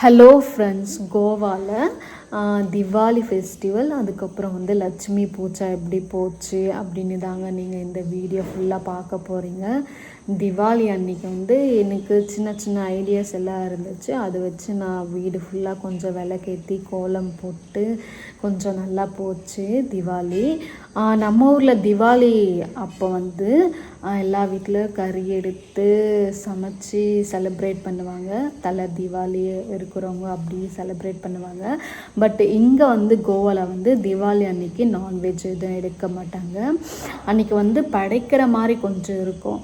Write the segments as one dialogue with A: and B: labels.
A: Hello friends கோவாவில் Diwali festival அதுக்கப்புறம் வந்து லட்சுமி பூஜா எப்படி போச்சு அப்படின்னு தாங்க நீங்கள் இந்த வீடியோ ஃபுல்லாக பார்க்க போகிறீங்க திவாலி அன்னைக்கு வந்து எனக்கு சின்ன சின்ன ஐடியாஸ் எல்லாம் இருந்துச்சு. அதை வச்சு நான் வீடு ஃபுல்லாக கொஞ்சம் விளக்கேற்றி கோலம் போட்டு கொஞ்சம் நல்லா போச்சு திவாலி நம்ம ஊரில் திவாலி அப்போ வந்து எல்லா வீட்டில் கறி எடுத்து சமைச்சு செலிப்ரேட் பண்ணுவாங்க. தலை திவாலி இருக்கிறவங்க அப்படி செலிப்ரேட் பண்ணுவாங்க. பட் இங்கே வந்து கோவாவில் வந்து தீபாவளி அன்னைக்கு நான்வெஜ் எதுவும் எடுக்க மாட்டாங்க. அன்றைக்கி வந்து படைக்கிற மாதிரி கொஞ்சம் இருக்கும்.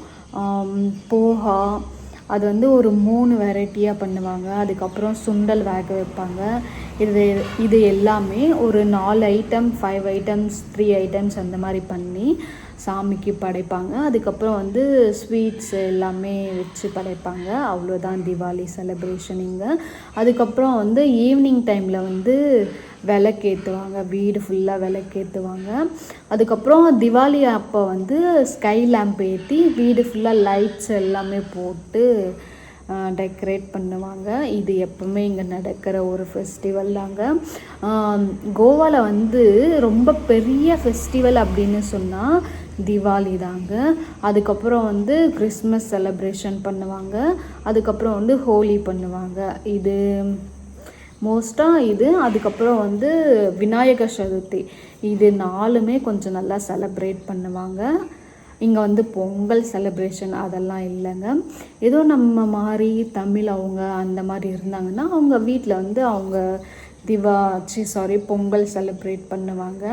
A: போஹா அது வந்து ஒரு மூணு வெரைட்டியாக பண்ணுவாங்க. அதுக்கப்புறம் சுண்டல் வேக வைப்பாங்க. இது இது எல்லாமே ஒரு நாலு item five items three items அந்த மாதிரி பண்ணி சாமிக்கு படைப்பாங்க. அதுக்கப்புறம் வந்து ஸ்வீட்ஸ் எல்லாமே வச்சு படைப்பாங்க. அவ்வளோதான் தீபாவளி செலிப்ரேஷன் இங்கே அதுக்கப்புறம் வந்து ஈவினிங் டைமில் வந்து விளக்கேற்றுவாங்க வீடு ஃபுல்லாக விளக்கேற்றுவாங்க அதுக்கப்புறம் திவாலி அப்போ வந்து ஸ்கை லேம்ப் ஏற்றி வீடு ஃபுல்லாக லைட்ஸ் எல்லாமே போட்டு டெக்கரேட் பண்ணுவாங்க. இது எப்பவுமே இங்கே நடக்கிற ஒரு ஃபெஸ்டிவல் தாங்க. கோவாவில் வந்து ரொம்ப பெரிய ஃபெஸ்டிவல் அப்படின்னு சொன்னால் திவாலி தாங்க. அதுக்கப்புறம் வந்து கிறிஸ்மஸ் செலப்ரேஷன் பண்ணுவாங்க. அதுக்கப்புறம் வந்து ஹோலி பண்ணுவாங்க. இது மோஸ்ட்டாக இது அதுக்கப்புறம் வந்து விநாயகர் சதுர்த்தி. இது நாலுமே கொஞ்சம் நல்லா செலப்ரேட் பண்ணுவாங்க. இங்கே வந்து பொங்கல் செலப்ரேஷன் அதெல்லாம் இல்லைங்க. ஏதோ நம்ம மாதிரி தமிழ் அவங்க அந்த மாதிரி இருந்தாங்கன்னா அவங்க வீட்டில் வந்து அவங்க திவாச்சி சாரி பொங்கல் செலிப்ரேட் பண்ணுவாங்க.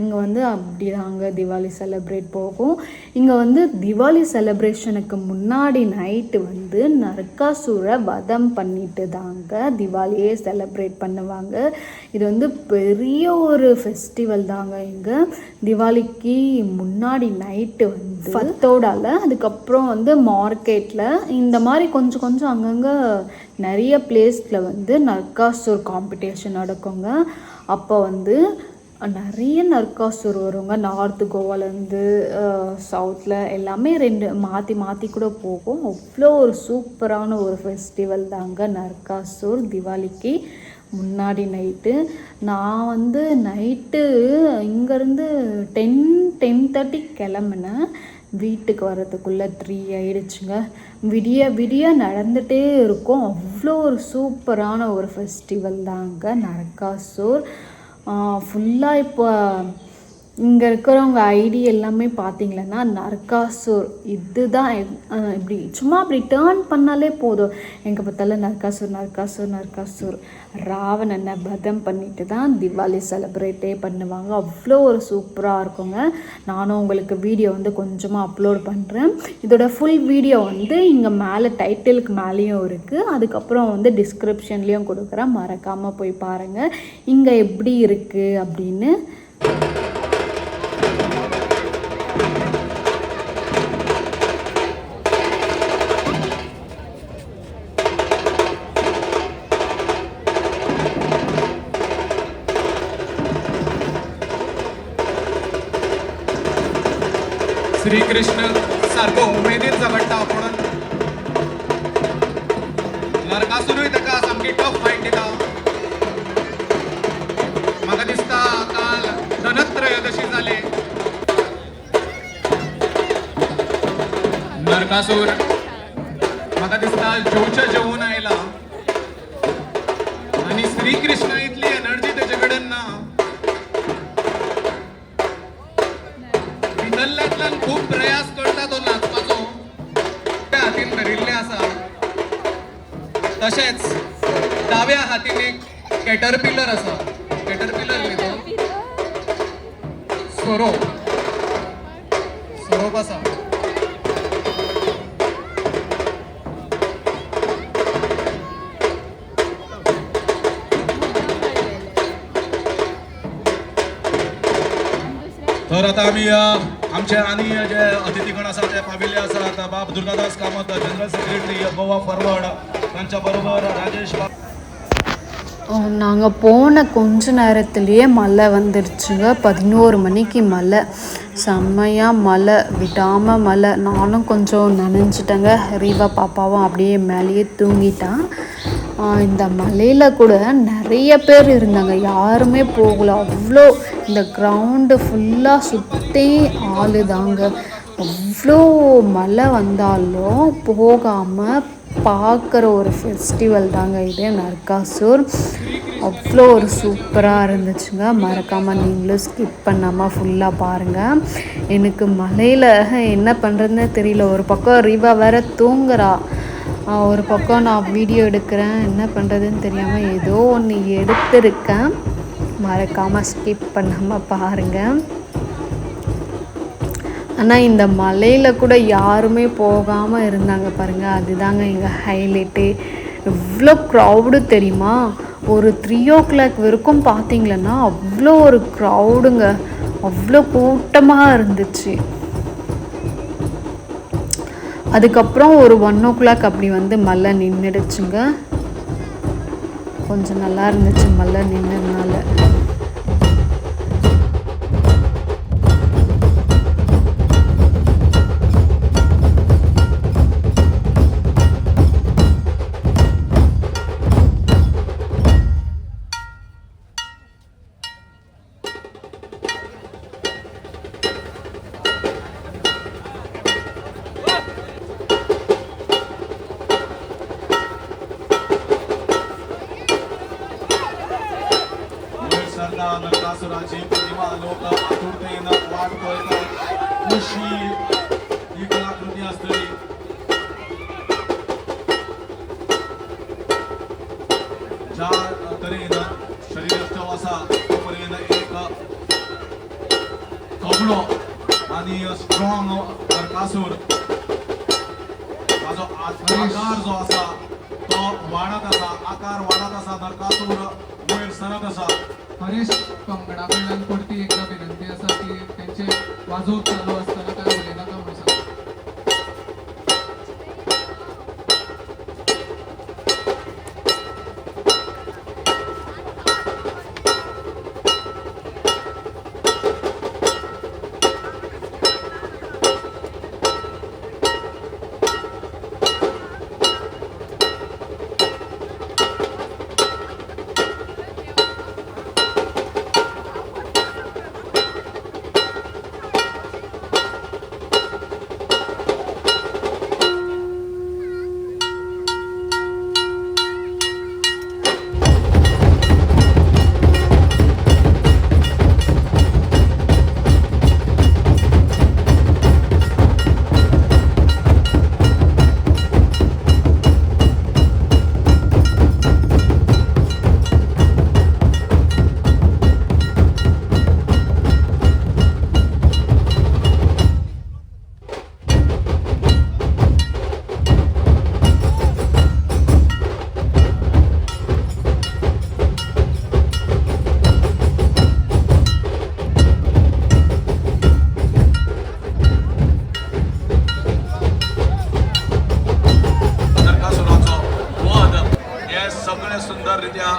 A: இங்கே வந்து அப்படி தாங்க திவாலி செலிப்ரேட் போகும். இங்கே வந்து திவாலி செலிப்ரேஷனுக்கு முன்னாடி நைட்டு வந்து நரகாசுரை வதம் பண்ணிட்டு தாங்க திவாலியே செலிப்ரேட் பண்ணுவாங்க. இது வந்து பெரிய ஒரு ஃபெஸ்டிவல் தாங்க இங்கே. திவாலிக்கு முன்னாடி நைட்டு வந்து ஃபத்தோடால அதுக்கப்புறம் வந்து மார்க்கெட்டில் இந்த மாதிரி கொஞ்சம் கொஞ்சம் அங்கங்கே நிறைய பிளேஸில் வந்து நர்காசூர் காம்படிஷன் நடக்குங்க. அப்போ வந்து நிறைய நர்காசூர் வருவாங்க நார்த்து கோவாலேருந்து சவுத்தில் எல்லாமே ரெண்டு மாற்றி மாற்றி கூட போகும். அவ்வளோ ஒரு சூப்பரான ஒரு ஃபெஸ்டிவல் தாங்க நர்காசூர் திவாலிக்கு முன்னாடி நைட்டு நான் வந்து நைட்டு இங்கேருந்து டென் டென் தேர்ட்டி கிளம்புனேன். வீட்டுக்கு வர்றதுக்குள்ளே த்ரீ ஆயிடுச்சுங்க. விடிய விடிய நடந்துகிட்டே இருக்கும். அவ்வளோ ஒரு சூப்பரான ஒரு ஃபெஸ்டிவல் தாங்க நரக்காசூர் ஃபுல்லாக இப்போ இங்கே இருக்கிறவங்க ஐடி எல்லாமே பார்த்தீங்கன்னா நர்காசூர். இதுதான் இப்படி சும்மா அப்படி டேர்ன் பண்ணாலே போதும். எங்கே பார்த்தாலும் நர்காசூர் நர்காசூர் நரகாசூர். ராவணனை பதம் பண்ணிட்டு தான் திவாலி செலிப்ரேட்டே பண்ணுவாங்க. அவ்வளோ ஒரு சூப்பராக இருக்குங்க. நானும் உங்களுக்கு வீடியோ வந்து கொஞ்சமாக அப்லோட் பண்ணுறேன் இதோட ஃபுல் வீடியோ வந்து இங்கே மேலே டைட்டிலுக்கு மேலேயும் இருக்குது அதுக்கப்புறம் வந்து டிஸ்கிரிப்ஷன்லேயும் கொடுக்குறேன். மறக்காமல் போய் பாருங்கள் இங்கே எப்படி இருக்குது அப்படின்னு
B: श्रीकृष्ण सारको उमेदीन झगडटा म्हणून नरकासुरूय ताका सामकी टफ फायट दिता म्हाका दिसता काल धनत्रयोदशी जाले नरकासूर म्हाका दिसता जेवच्या जेवून आयला. आनी श्रीकृष्ण इतली एनर्जी तेजे कडेन ना तशेंच दाव्या हातीन एक कॅटरपिलर आसा कॅटरपिलर न्ही तो. स्वरूप. सोरोप आसा तर आता आम्ही आमचे आणि जे अतिथीगण आसा ते पाविल्ले आसात बाब Durgadas Kamat general secretary Goa forward
A: நாங்கள் போன கொஞ்ச நேரத்துலேயே மழை வந்துடுச்சுங்க பதினோரு மணிக்கு மழை. செம்மையாக மழை. விடாமல் மழை. நானும் கொஞ்சம் நனைஞ்சிட்டேங்க. ரீவா பாப்பாவும் அப்படியே மேலேயே தூங்கிட்டான். இந்த மலையில் கூட நிறைய பேர் இருந்தாங்க. யாருமே போகல. அவ்வளோ இந்த கிரவுண்டு ஃபுல்லாக சுற்றி ஆளுதாங்க. அவ்வளோ மழை வந்தாலும் போகாமல் பார்க்குற ஒரு ஃபெஸ்டிவல் தாங்க இது நர்காசூர். அவ்வளோ ஒரு சூப்பராக இருந்துச்சுங்க. மறக்காமல் நீங்களும் ஸ்கிப் பண்ணாமல் ஃபுல்லாக பாருங்கள் எனக்கு மலையில் என்ன பண்ணுறதுன்னு தெரியல. ஒரு பக்கம் ரிவா வேற தூங்குறா. ஒரு பக்கம் நான் வீடியோ எடுக்கிறேன். என்ன பண்ணுறதுன்னு தெரியாமல் ஏதோ ஒன்று எடுத்திருக்கேன். மறக்காமல் ஸ்கிப் பண்ணாமல் பாருங்கள் ஆனால் இந்த மலையில் கூட யாருமே போகாமல் இருந்தாங்க பாருங்கள் அதுதாங்க எங்கள் ஹைலைட்டு எவ்வளோ க்ரௌடு தெரியுமா? ஒரு த்ரீ ஓ கிளாக் வரைக்கும் பார்த்தீங்களன்னா அவ்வளோ ஒரு க்ரௌடுங்க அவ்வளோ கூட்டமாக இருந்துச்சு. அதுக்கப்புறம் ஒரு ஒன் ஓ கிளாக் அப்படி வந்து மழை நின்றுடுச்சுங்க கொஞ்சம் நல்லா இருந்துச்சு மழை நின்றுனால
B: निसर्गा नरकासुराची प्रतिमा लोक आतुरतेनं वाट पळतात खुशी ही कलाकृती असतली. ज्या तऱ्हेनं शरीरस्थव असा तोपर्यंत एक कबडो आणि स्ट्रॉंग नरकासूर. ताजो आकार जो आसा तो वाडत आसा आकार वाडत आसा नरकासूर वयर सरत आसा
C: हरेश कंगना मॅडम एकदा विनंती असा की त्यांचे वाजवत चालू असताना काय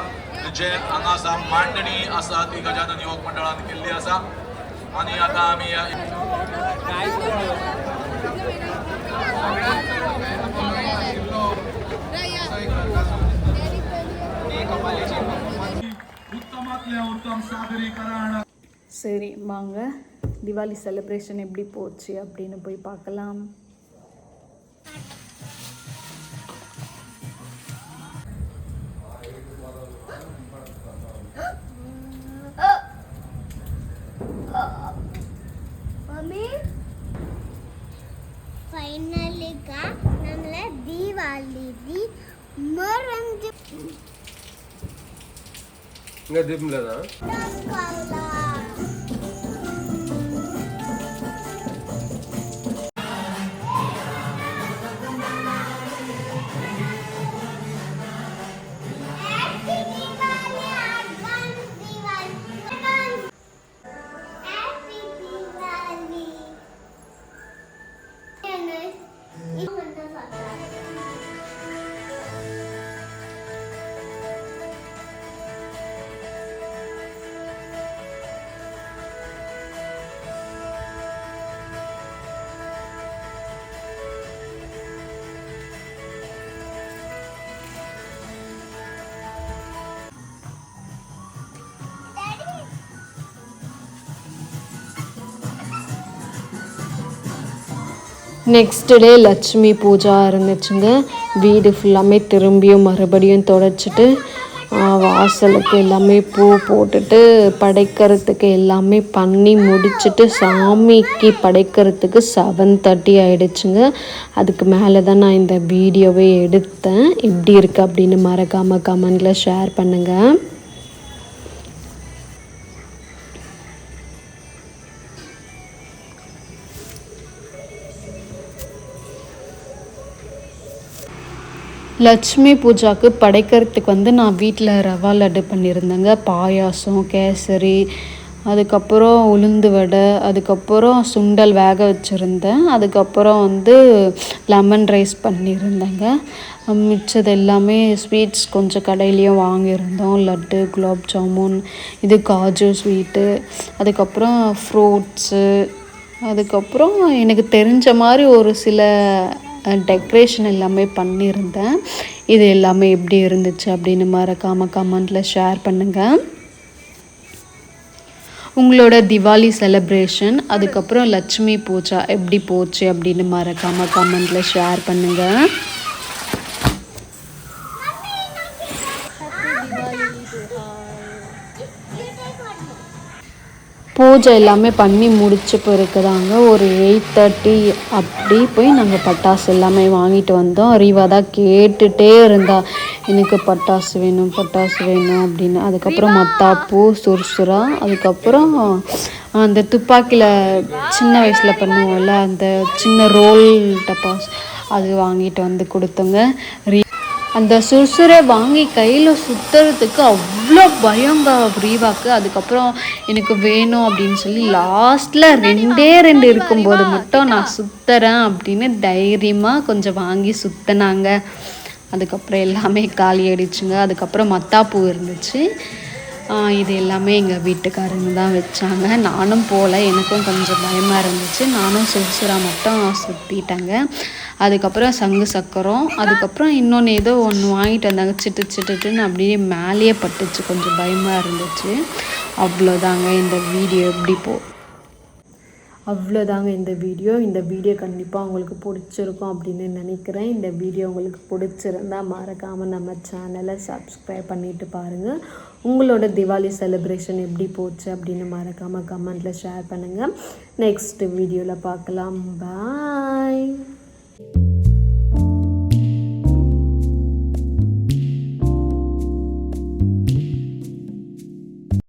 B: जे हांगा आसा मांडणी आसा ती गजानन युवक मंडळान केल्ली आसा आनी आतां आमी उत्तमातले उत्तम सादरीकरण
A: சரி வாங்க தீபாவளி செலிப்ரேஷன் எப்படி போச்சு அப்படின்னு போய் பார்க்கலாம்
D: ఇంకా దీపం లేదా
A: நெக்ஸ்ட் டே லட்சுமி பூஜா இருந்துச்சுங்க வீடு ஃபுல்லாமே திரும்பியும் மறுபடியும் தொடச்சிட்டு வாசலுக்கு எல்லாமே பூ போட்டுட்டு படைக்கிறதுக்கு எல்லாமே பண்ணி முடிச்சுட்டு சாமிக்கு படைக்கிறதுக்கு செவன் தேர்ட்டி ஆகிடுச்சுங்க அதுக்கு மேலே தான் நான் இந்த வீடியோவே எடுத்தேன். எப்படி இருக்குது அப்படின்னு மறக்காமல் கமெண்டில் ஷேர் பண்ணுங்கள் லட்சுமி பூஜாக்கு படைக்கிறதுக்கு வந்து நான் வீட்டில் ரவா லட்டு பண்ணியிருந்தேங்க. பாயாசம் கேசரி அதுக்கப்புறம் உளுந்து வடை அதுக்கப்புறம் சுண்டல் வேக வச்சுருந்தேன். அதுக்கப்புறம் வந்து லெமன் ரைஸ் பண்ணியிருந்தேங்க. மிச்சது எல்லாமே ஸ்வீட்ஸ் கொஞ்சம் கடையிலையும் வாங்கியிருந்தோம். லட்டு குலாப் ஜாமுன் இது காஜு ஸ்வீட்டு. அதுக்கப்புறம் ஃப்ரூட்ஸு. அதுக்கப்புறம் எனக்கு தெரிஞ்ச மாதிரி ஒரு சில டெக்ரேஷன் எல்லாமே பண்ணியிருந்தேன். இது எல்லாமே எப்படி இருந்துச்சு அப்படின்னு மறக்காமல் கமெண்ட்டில் ஷேர் பண்ணுங்கள் உங்களோட திவாலி செலிப்ரேஷன் அதுக்கப்புறம் லட்சுமி பூஜா எப்படி போச்சு அப்படின்னு மறக்காமல் கமெண்ட்டில் ஷேர் பண்ணுங்கள் பூஜை எல்லாமே பண்ணி முடிச்ச பிறகு தாங்க ஒரு எயிட் தேர்ட்டி அப்படி போய் நாங்கள் பட்டாசு எல்லாமே வாங்கிட்டு வந்தோம். ரீவா தான் கேட்டுகிட்டே இருந்தா எனக்கு பட்டாசு வேணும் பட்டாசு வேணும் அப்படின்னு. அதுக்கப்புறம் மத்தாப்பூ சுறுசுறா அதுக்கப்புறம் அந்த துப்பாக்கியில் சின்ன வயசில் பண்ணுவோம்ல அந்த சின்ன ரோல் டப்பாஸ் அது வாங்கிட்டு வந்து கொடுத்தோங்க. ரீ அந்த சுறுசுறை வாங்கி கையில் சுற்றுறதுக்கு அவ்வளோ பயங்க ரீவாக்கு அதுக்கப்புறம் எனக்கு வேணும் அப்படின்னு சொல்லி லாஸ்ட்டில் ரெண்டே ரெண்டு இருக்கும்போது மட்டும் நான் சுற்றுறேன் அப்படின்னு தைரியமாக கொஞ்சம் வாங்கி சுற்றினாங்க அதுக்கப்புறம் எல்லாமே காலி ஆயிடுச்சுங்க. அதுக்கப்புறம் மத்தாப்பூ இருந்துச்சு. இது எல்லாமே எங்கள் வீட்டுக்காரங்க தான் வச்சாங்க. நானும் போகல எனக்கும் கொஞ்சம் பயமாக இருந்துச்சு. நானும் சுறுசுறா மட்டும் சுற்றிட்டேங்க அதுக்கப்புறம் சங்கு சக்கரம் அதுக்கப்புறம் இன்னொன்று ஏதோ ஒன்று வாங்கிட்டு வந்தாங்க. சிட்டு சிட்டுன்னு அப்படியே மேலேயே பட்டுச்சு. கொஞ்சம் பயமாக இருந்துச்சு. அவ்வளோதாங்க இந்த வீடியோ. எப்படி போ. அவ்வளோதாங்க இந்த வீடியோ. இந்த வீடியோ கண்டிப்பாக உங்களுக்கு பிடிச்சிருக்கும் அப்படின்னு நினைக்கிறேன். இந்த வீடியோ உங்களுக்கு பிடிச்சிருந்தா மறக்காமல் நம்ம சேனலை சப்ஸ்கிரைப் பண்ணிட்டு பாருங்கள் உங்களோட திவாலி செலிப்ரேஷன் எப்படி போச்சு அப்படின்னு மறக்காமல் கமெண்ட்டில் ஷேர் பண்ணுங்கள் நெக்ஸ்ட் வீடியோவில் பார்க்கலாம். பாய்